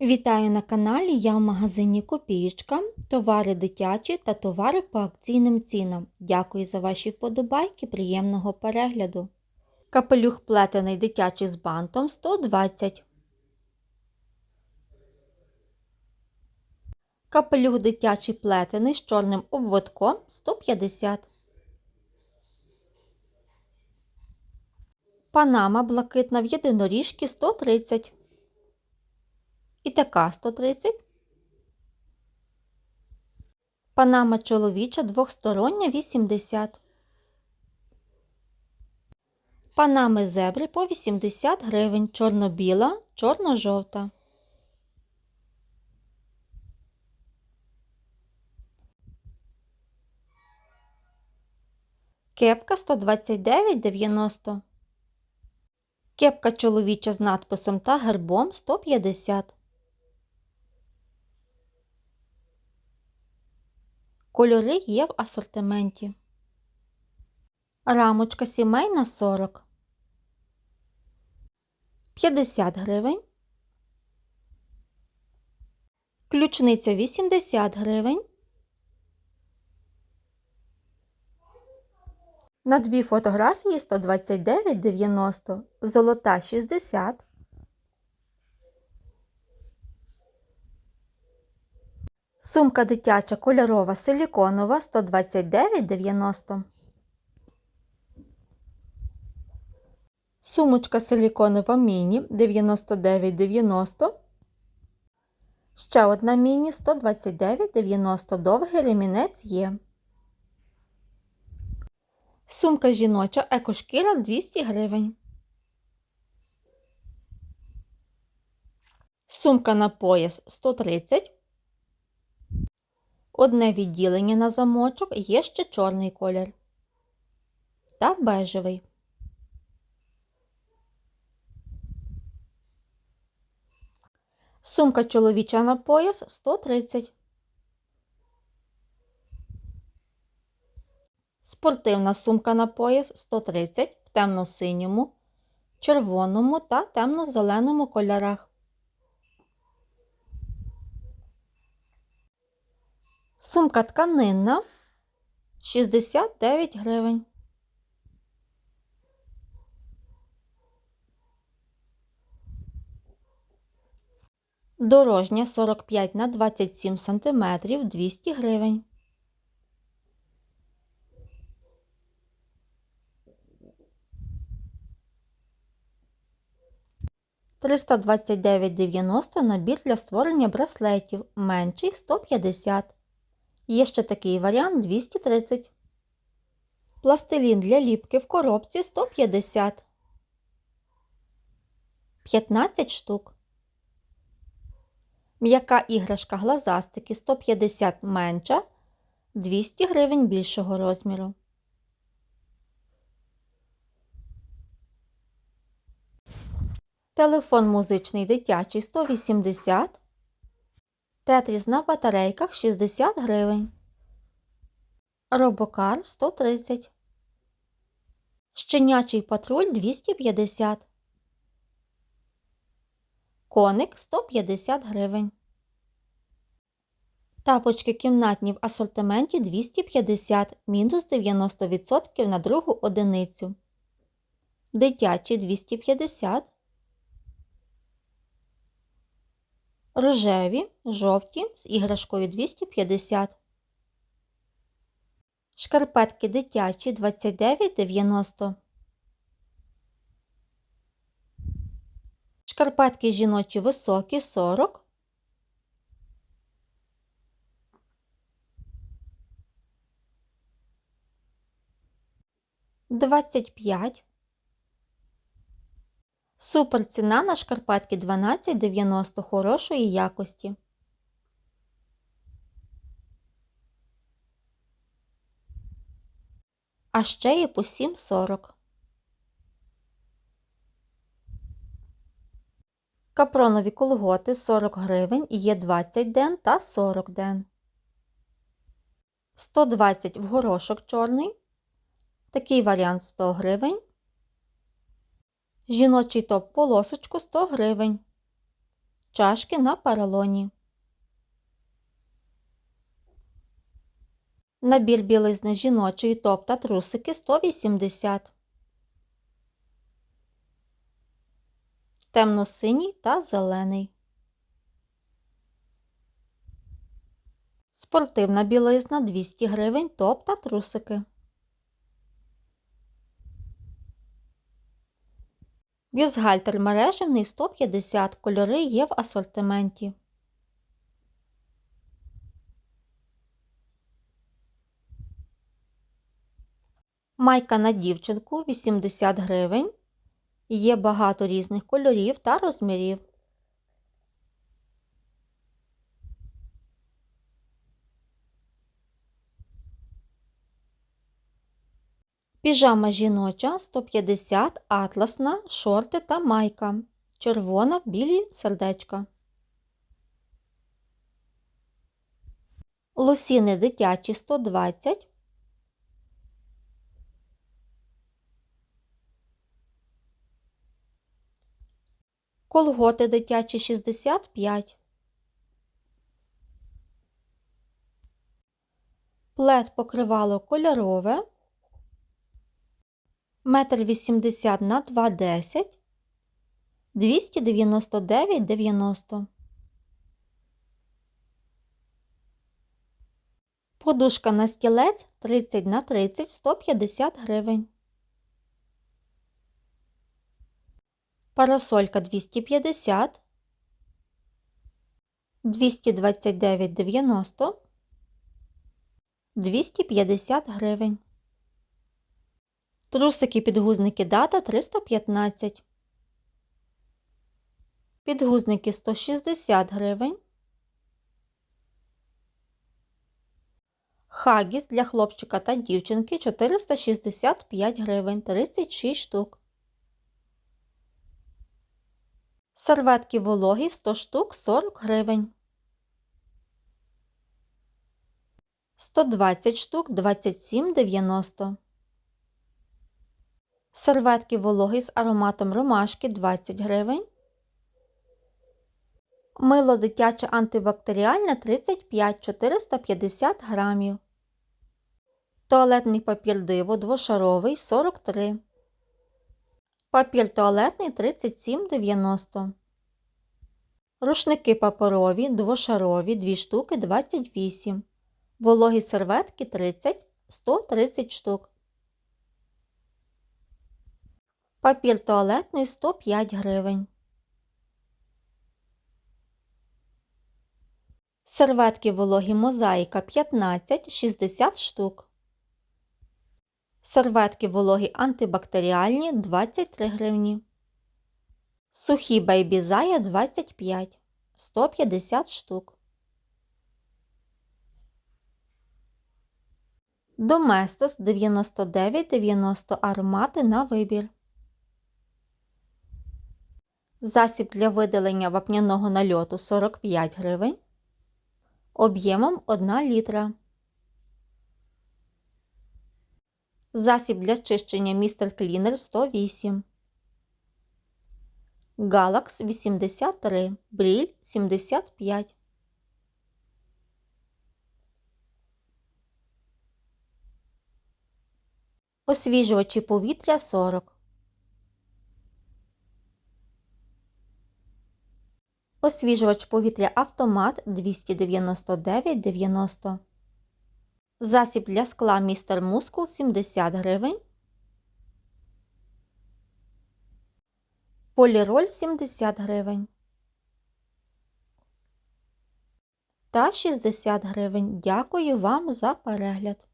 Вітаю на каналі. Я в магазині Копієчка. Товари дитячі та товари по акційним цінам. Дякую за ваші вподобайки, приємного перегляду. Капелюх плетений дитячий з бантом 120. Капелюх дитячий плетений з чорним обводком 150. Панама блакитна в єдиноріжки 130. І така 130. Панама чоловіча двохстороння 80. Панами зебри по 80 гривень. Чорно-біла, чорно-жовта. Кепка 129,90. Кепка чоловіча з надписом та гербом 150. Кольори є в асортименті. Рамочка сімейна 40. 50 гривень. Ключниця 80 гривень. На дві фотографії 129,90, золота 60. Сумка дитяча кольорова силіконова 129,90. Сумочка силіконова міні 99,90. Ще одна міні 129,90. Довгий ремінець є. Сумка жіноча екошкіра 200 гривень. Сумка на пояс 130. Одне відділення на замочок є ще чорний колір та бежевий. Сумка чоловіча на пояс 130. Спортивна сумка на пояс 130 в темно-синьому, червоному та темно-зеленому кольорах. Сумка тканинна 69 гривень. Дорожня 45 на 27 см 200 гривень. Триста двадцять набір для створення браслетів менший 150 Є ще такий варіант 230. Пластилін для ліпки в коробці 150. 15 штук. М'яка іграшка глазастики 150 менша, 200 гривень більшого розміру. Телефон музичний дитячий 180 Тетріс на батарейках 60 гривень. Робокар 130. Щенячий патруль 250. Коник 150 гривень. Тапочки кімнатні в асортименті 250 мінус 90% на другу одиницю. Дитячі 250. Рожеві, жовті з іграшкою 250. Шкарпетки дитячі 29,90. Шкарпетки жіночі високі 40. Двадцять п'ять. Супер ціна на шкарпетки 12,90 хорошої якості. А ще є по 7,40. Капронові колготи 40 гривень є 20 ден та 40 ден. 120 в горошок чорний. Такий варіант 100 гривень. Жіночий топ полосочку 100 гривень. чашки на поролоні. Набір білизни жіночої топ та трусики 180. Темно-синій та зелений. Спортивна білизна 200 гривень топ та трусики. Бюстгальтер мережевний 150. Кольори є в асортименті. Майка на дівчинку 80 гривень. Є багато різних кольорів та розмірів. Піжама жіноча 150 атласна, шорти та майка. Червона, білі сердечка. Лосіни дитячі 120. Колготи дитячі 65. Плед покривало кольорове. Метр вісімдесят на 2,10. 299,90. Подушка на стілець 30 на 30 150 гривень. Парасолька 250, 229,90, 250 гривень. Трусики підгузники дата 315. Підгузники 160 гривень. Хагіс для хлопчика та дівчинки 465 гривень 36 штук. Серветки вологі 100 штук 40 гривень. 120 штук 27,90. Серветки вологі з ароматом ромашки 20 гривень. Мило дитяче антибактеріальне 35 450 грамів. Туалетний папір диво двошаровий 43. Папір туалетний 37,90. Рушники паперові двошарові 2 штуки 28. Вологі серветки 30 130 штук. Папір туалетний 105 гривень. Серветки вологі мозаїка 15 60 штук. Серветки вологі антибактеріальні 23 гривні. Сухі бейбі зая 25 150 штук. Доместос 99,90 аромати на вибір. Засіб для видалення вапняного нальоту 45 гривень. Об'ємом 1 літра. Засіб для чищення містер Клінер 108. Галакс 83. Бріль 75. Освіжувачі повітря 40. Освіжувач повітря автомат 299,90. Засіб для скла містер Мускул 70 гривень. Поліроль 70 гривень. Та 60 гривень. Дякую вам за перегляд.